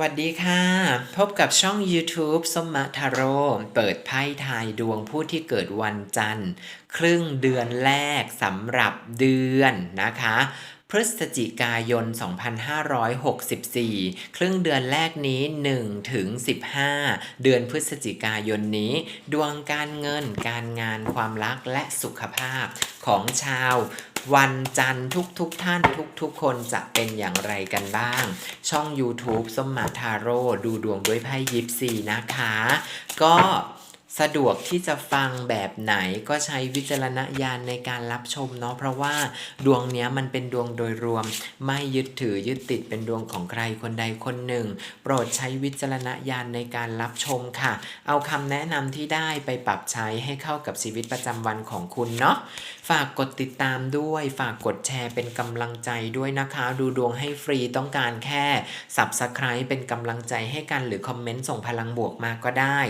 วัสดีค่ะ พบกับช่อง YouTube สมมาทาโร่เปิดไพ่ทายดวงผู้ที่เกิดวันจันทร์ ครึ่งเดือนแรกสำหรับเดือนนะคะ พฤศจิกายน 2564 ครึ่งเดือนแรกนี้ 1 ถึง 15 เดือนพฤศจิกายนนี้ ดวงการเงิน การงานความรักและสุขภาพของชาว วันจันทร์ทุกทท่านทุกๆคนจะเป็นอย่างไรกันบ้าง ช่อง YouTube ส้มหมาทาโร่ดูดวงด้วยไพ่ยิปซีนะคะ ก็สะดวกที่จะฟังแบบไหนก็ใช้วิจารณญาณในการรับชมเนาะเพราะว่าดวงเนี้ยมันเป็นดวงโดยรวม ไม่ยึดถือยึดติดเป็นดวงของใครคนใดคนหนึ่ง โปรดใช้วิจารณญาณในการรับชมค่ะ เอาคำแนะนำที่ได้ไปปรับใช้ให้เข้ากับชีวิตประจำวันของคุณเนาะฝากกดติดตามด้วย ฝากกดแชร์เป็นกำลังใจด้วยนะคะ ดูดวงให้ฟรีต้องการแค่ Subscribe เป็นกำลังใจให้กันหรือคอมเมนต์ส่งพลังบวกมาก็ได้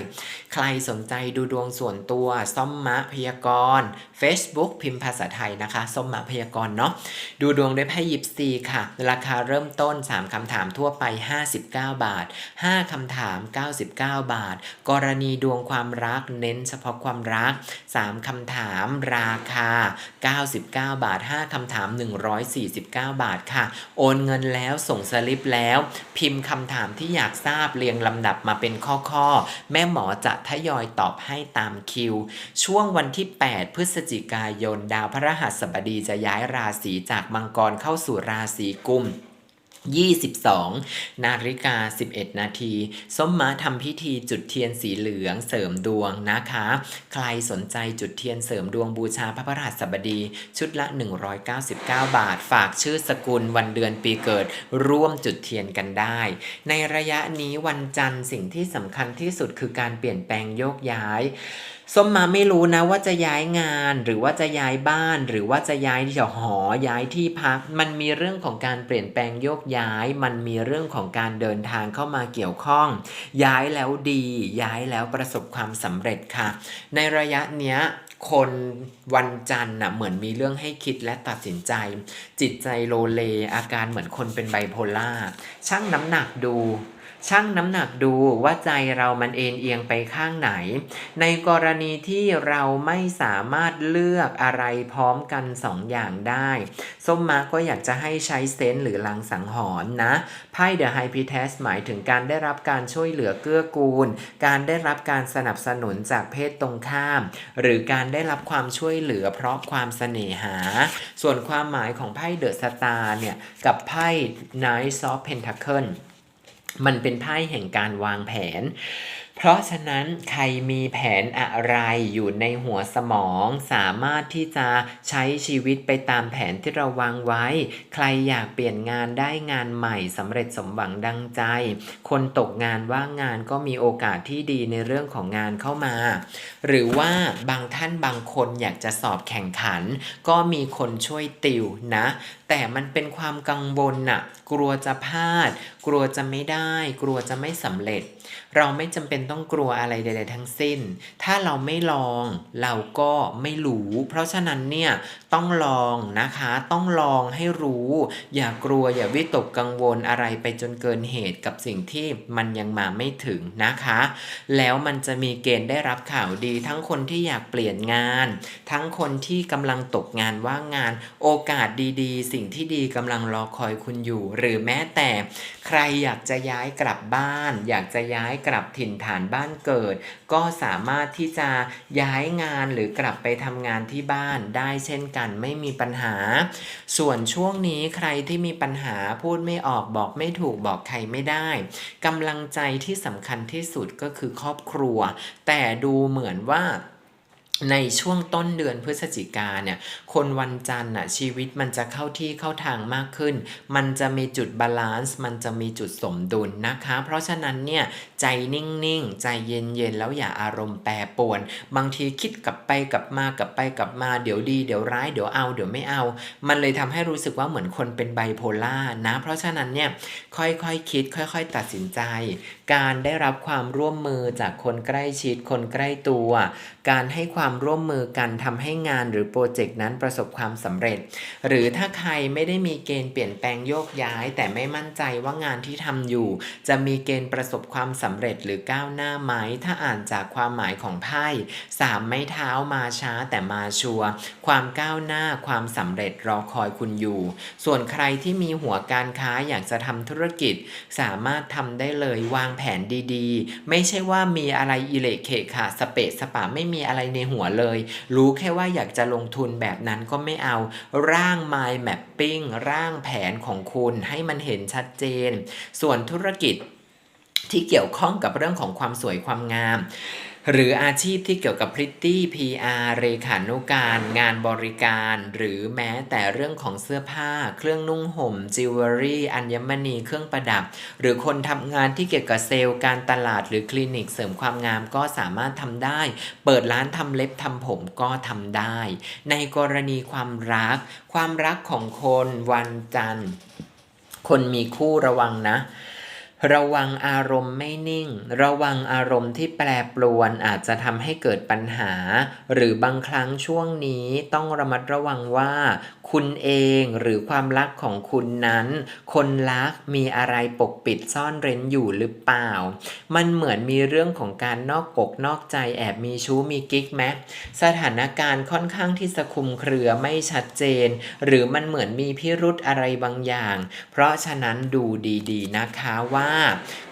ใครสนใจดูดวงส่วนตัวส้มมะพยากรณ์ Facebook พิมพ์ภาษาไทยนะคะส้มมะพยากรณ์เนาะดูดวงด้วยไพ่ยิปซีค่ะ ราคาเริ่มต้น 3คำถามทั่วไป 59 บาท 5คำถาม 99 บาท กรณีดวงความรักเน้นเฉพาะความรัก 3คำถามราคา99 บาท 5คำถาม 149 บาทค่ะ โอนเงินแล้วส่งสลิปแล้ว พิมพ์คำถามที่อยากทราบเรียงลำดับมาเป็นข้อๆ แม่หมอจะทยอยตอบให้ตามคิว ช่วงวันที่ 8 พฤศจิกายน ดาวพระรหัสบดีจะย้ายราศีจากมังกรเข้าสู่ราศีกุม 22 นาฬิกา 11 นาทีส้มม้าทำพิธีจุดเทียนสีเหลืองเสริมดวงนะคะ ใครสนใจจุดเทียนเสริมดวงบูชาพระพฤหัสบดี ชุดละ 199 บาท ฝากชื่อสกุลวันเดือนปีเกิด ร่วมจุดเทียนกันได้ ในระยะนี้วันจันทร์สิ่งที่สำคัญที่สุดคือการเปลี่ยนแปลงโยกย้ายส้มมาไม่รู้นะว่าจะย้ายงานหรือว่าจะย้ายบ้าน หรือว่าจะย้ายที่หอย้ายที่พัก มันมีเรื่องของการเปลี่ยนแปลงโยกย้าย มันมีเรื่องของการเดินทางเข้ามาเกี่ยวข้อง ย้ายแล้วดี ย้ายแล้วประสบความสำเร็จค่ะ ในระยะเนี้ยคนวันจันทร์น่ะเหมือนมีเรื่องให้คิดและตัดสินใจ จิตใจโลเลอาการเหมือนคนเป็นไบโพล่าชั่งน้ำหนักดู ชั่งน้ำหนักดูว่าใจเรามันเอ็นเอียงไปข้างไหน ในกรณีที่เราไม่สามารถเลือกอะไรพร้อมกันสองอย่างได้ ส้มมาก็อยากจะให้ใช้เซนส์หรือลังสังหรณ์นะ ไพ่เดอะไฮพีเทสหมายถึงการได้รับการช่วยเหลือเกื้อกูล การได้รับการสนับสนุนจากเพศตรงข้าม หรือการได้รับความช่วยเหลือเพราะความเสน่หา ส่วนความหมายของไพ่เดอะสตาร์เนี่ย กับไพ่ Knight of Pentacle มันเป็นไพ่แห่งการวางแผน เพราะฉะนั้นใครมีแผนอะไรอยู่ในหัวสมองสามารถที่จะใช้ชีวิตไปตามแผนที่เราวางไว้ ใครอยากเปลี่ยนงานได้งานใหม่สำเร็จสมหวังดังใจ คนตกงานว่างงานก็มีโอกาสที่ดีในเรื่องของงานเข้ามา หรือว่าบางท่านบางคนอยากจะสอบแข่งขัน ก็มีคนช่วยติวนะ แต่มันเป็นความกังวลน่ะกลัวจะพลาด กลัวจะไม่ได้ กลัวจะไม่สำเร็จ เราไม่จำเป็นต้องกลัวอะไรใด ๆ ทั้งสิ้น ถ้าเราไม่ลองเราก็ไม่รู้ เพราะฉะนั้นเนี่ย ต้องลองนะคะ ต้องลองให้รู้ อย่ากลัวอย่าวิตกกังวลอะไรไปจนเกินเหตุกับสิ่งที่มันยังมาไม่ถึงนะคะ แล้วมันจะมีเกณฑ์ได้รับข่าวดี ทั้งคนที่อยากเปลี่ยนงาน ทั้งคนที่กำลังตกงานว่างงาน โอกาสดีๆ สิ่งที่ดีกำลังรอคอยคุณอยู่ หรือแม้แต่ใครอยากจะย้ายกลับบ้าน อยากจะย้ายกลับถิ่นฐานบ้านเกิด ก็สามารถที่จะย้ายงานหรือกลับไปทำงานที่บ้านได้เช่นกันไม่มีปัญหา ส่วนช่วงนี้ใครที่มีปัญหาพูดไม่ออกบอกไม่ถูกบอกใครไม่ได้กำลังใจที่สำคัญที่สุดก็คือครอบครัว แต่ดูเหมือนว่าในช่วงต้นเดือนพฤศจิกาเนี่ย คนวันจันทร์น่ะชีวิตมันจะเข้าที่เข้าทางมากขึ้น มันจะมีจุดบาลานซ์ มันจะมีจุดสมดุลนะคะ เพราะฉะนั้นเนี่ย ใจนิ่งๆ ใจเย็นๆ แล้วอย่าอารมณ์แปรปรวน บางทีคิดกลับไปกลับมากลับไปกลับมาเดี๋ยวดีเดี๋ยวร้ายเดี๋ยวเอาเดี๋ยวไม่เอา มันเลยทำให้รู้สึกว่าเหมือนคนเป็นไบโพล่านะ เพราะฉะนั้นเนี่ยค่อยๆคคิด ค่อย ๆ ตัดสินใจ การได้รับความร่วมมือจากคนใกล้ชิดคนใกล้ตัว การให้ความร่วมมือกันทำให้งานหรือโปรเจกต์นั้นประสบความสำเร็จ หรือถ้าใครไม่ได้มีเกณฑ์เปลี่ยนแปลงโยกย้าย แต่ไม่มั่นใจว่างานที่ทำอยู่ จะมีเกณฑ์ประสบความสำเร็จหรือก้าวหน้าไหม ถ้าอ่านจากความหมายของไพ่สามไม้เท้ามาช้าแต่มาชัวร์ความก้าวหน้าความสำเร็จรอคอยคุณอยู่ ส่วนใครที่มีหัวการค้าอยากจะทำธุรกิจ สามารถทำได้เลยวางแผนดีๆ ไม่ใช่ว่ามีอะไรอิเละเขะค่ะสเปะสปะไม่มีอะไรในหัวเลย รู้แค่ว่าอยากจะลงทุนแบบนั้นก็ไม่เอา ร่าง mind mapping ร่างแผนของคุณให้มันเห็นชัดเจน ส่วนธุรกิจ ที่เกี่ยวข้องกับเรื่องของความสวยความงาม หรืออาชีพที่เกี่ยวกับพริตตี้ PR เรขานุการ งานบริการ หรือแม้แต่เรื่องของเสื้อผ้า เครื่องนุ่งห่มจิวเวลรี่อัญมณีเครื่องประดับ หรือคนทำงานที่เกี่ยวกับเซลล์การตลาด หรือคลินิกเสริมความงามก็สามารถทำได้ เปิดร้านทำเล็บทำผมก็ทำได้ ในกรณีความรัก ความรักของคนวันจันทร์ คนมีคู่ระวังนะ ระวังอารมณ์ไม่นิ่ง ระวังอารมณ์ที่แปรปรวนอาจจะทำให้เกิดปัญหา หรือบางครั้งช่วงนี้ต้องระมัดระวังว่า คุณเองหรือความรักของคุณนั้น คนรักมีอะไรปกปิดซ่อนเร้นอยู่หรือเปล่า มันเหมือนมีเรื่องของการนอกกกนอกใจแอบมีชู้มีกิ๊กแม้สถานการณ์ค่อนข้างที่จะคลุมเครือไม่ชัดเจน หรือมันเหมือนมีพิรุธอะไรบางอย่าง เพราะฉะนั้นดูดีๆนะคะว่า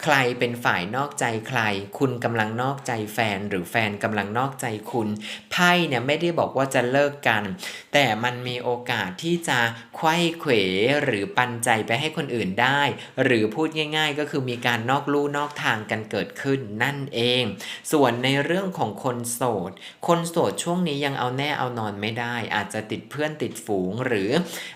ใครเป็นฝ่ายนอกใจใคร คุณกำลังนอกใจแฟนหรือแฟนกำลังนอกใจคุณ ไพ่เนี่ยไม่ได้บอกว่าจะเลิกกัน แต่มันมีโอกาสที่จะไขว้เขวหรือปันใจไปให้คนอื่นได้ หรือพูดง่าย ๆ ก็คือมีการนอกลู่นอกทางกันเกิดขึ้นนั่นเอง ส่วนในเรื่องของคนโสด คนโสดช่วงนี้ยังเอาแน่เอานอนไม่ได้ อาจจะติดเพื่อนติดฝูงหรือ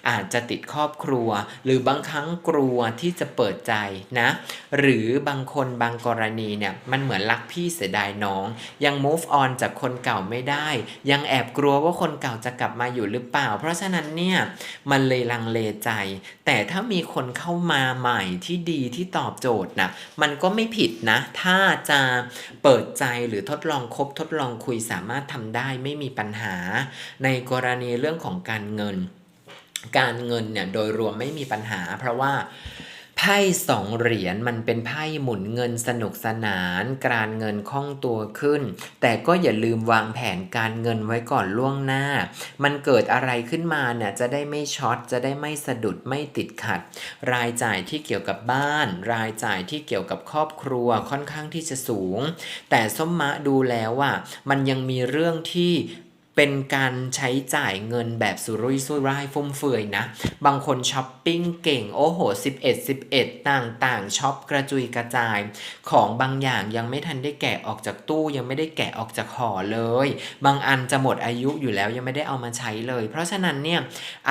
อาจจะติดครอบครัว หรือบางครั้งกลัวที่จะเปิดใจนะหรือบางคนบางกรณีเนี่ยมันเหมือนรักพี่เสียดายน้อง ยัง move on จากคนเก่าไม่ได้ ยังแอบกลัวว่าคนเก่าจะกลับมาอยู่หรือเปล่า เพราะฉะนั้นเนี่ยมันเลยลังเลใจ แต่ถ้ามีคนเข้ามาใหม่ที่ดีที่ตอบโจทย์นะมันก็ไม่ผิดนะ ถ้าจะเปิดใจหรือทดลองคบทดลองคุยสามารถทำได้ไม่มีปัญหา ในกรณีเรื่องของการเงิน การเงินเนี่ยโดยรวมไม่มีปัญหา เพราะว่า ไพ่สองเหรียญมันเป็นไพ่หมุนเงินสนุกสนาน การเงินคล่องตัวขึ้น แต่ก็อย่าลืมวางแผนการเงินไว้ก่อนล่วงหน้า มันเกิดอะไรขึ้นมาเนี่ยจะได้ไม่ช็อตจะได้ไม่สะดุดไม่ติดขัด รายจ่ายที่เกี่ยวกับบ้าน รายจ่ายที่เกี่ยวกับครอบครัวค่อนข้างที่จะสูง แต่ส้มมะดูแล้วว่ามันยังมีเรื่องที่ เป็นการใช้จ่ายเงินแบบสุรุ่ยสุร่ายฟุ่มเฟือยนะ บางคนช้อปปิ้งเก่ง โอ้โห 11 11 ต่างๆช็อปกระจุยกระจาย ของบางอย่างยังไม่ทันได้แกะออกจากตู้ยังไม่ได้แกะออกจากห่อเลย บางอันจะหมดอายุอยู่แล้วยังไม่ได้เอามาใช้เลย เพราะฉะนั้นเนี่ย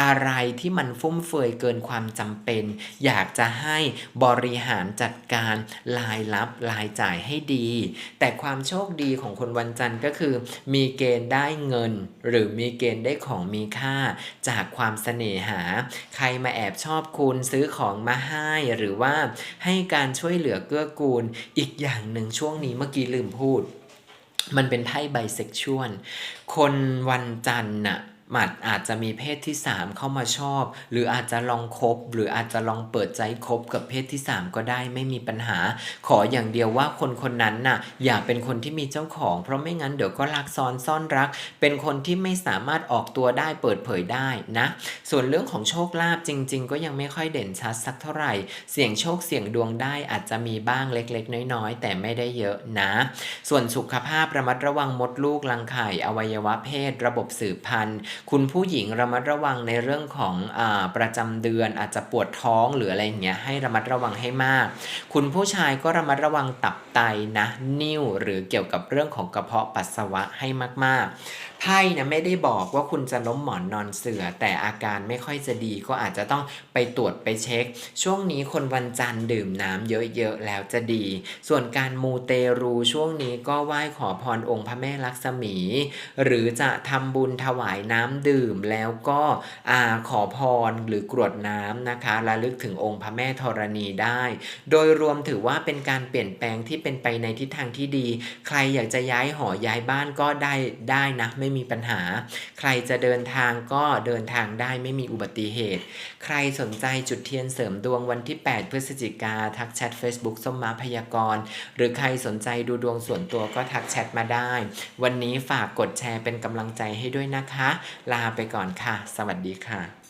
อะไรที่มันฟุ่มเฟือยเกินความจำเป็น อยากจะให้บริหารจัดการรายรับรายจ่ายให้ดี แต่ความโชคดีของคนวันจันทร์ก็คือ มีเกณฑ์ได้เงินหรือมีเกณฑ์ได้ของมีค่า จากความเสน่หา ใครมาแอบชอบคุณซื้อของมาให้หรือว่าให้การช่วยเหลือเกื้อกูล อีกอย่างหนึ่งช่วงนี้เมื่อกี้ลืมพูด มันเป็นไพ่ไบเซ็กชวลคนวันจันทร์น่ะ หมัดอาจจะมีเพศที่ 3 เข้ามาชอบ หรืออาจจะลองคบ หรืออาจจะลองเปิดใจคบกับเพศที่ 3 ก็ได้ไม่มีปัญหา ขออย่างเดียวว่าคนคนนั้นน่ะ อย่าเป็นคนที่มีเจ้าของ เพราะไม่งั้นเดี๋ยวก็รักซ้อนซ่อนรัก เป็นคนที่ไม่สามารถออกตัวได้เปิดเผยได้นะ ส่วนเรื่องของโชคลาภจริง ๆ ก็ยังไม่ค่อยเด่นชัดสักเท่าไหร่ เสี่ยงโชคเสี่ยงดวงได้อาจจะมีบ้างเล็ก ๆ น้อยๆ แต่ไม่ได้เยอะนะ ส่วนสุขภาพระมัดระวังมดลูกรังไข่อวัยวะเพศ ระบบสืบพันธุ์คุณผู้หญิงระมัดระวังในเรื่องของอประจำเดือนอาจจะปวดท้องหรืออะไรอย่างเงี้ยให้ระมัดระวังให้มาก คุณผู้ชายก็ระมัดระวังตับไตนะ นิ่วหรือเกี่ยวกับเรื่องของกระเพาะปัสสาวะให้มากๆไพ่นะไม่ได้บอกว่าคุณจะล้มหมอนนอนเสือแต่อาการไม่ค่อยจะดีก็อาจจะต้องไปตรวจไปเช็ค ช่วงนี้คนวันจันทร์ดื่มน้ำเยอะๆแล้วจะดี ส่วนการมูเตรูช่วงนี้ก็ไหว้ขอพรองค์พระแม่ลักษมี หรือจะทำบุญถวายน้ำดื่มแล้วก็อาขอพรหรือกรวดน้ำนะคะระลึกถึงองค์พระแม่ธรณีได้ โดยรวมถือว่าเป็นการเปลี่ยนแปลงที่เป็นไปในทิศทางที่ดี ใครอยากจะย้ายหอย้ายบ้านก็ได้ได้นะไม่มีปัญหา ใครจะเดินทางก็เดินทางได้ไม่มีอุบัติเหตุ ใครสนใจจุดเทียนเสริมดวงวันที่ 8 พฤศจิกาทักแชท Facebook ส้มมาพยากรณ์หรือใครสนใจดูดวงส่วนตัวก็ทักแชทมาได้ วันนี้ฝากกดแชร์เป็นกำลังใจให้ด้วยนะคะ ลาไปก่อนค่ะ สวัสดีค่ะ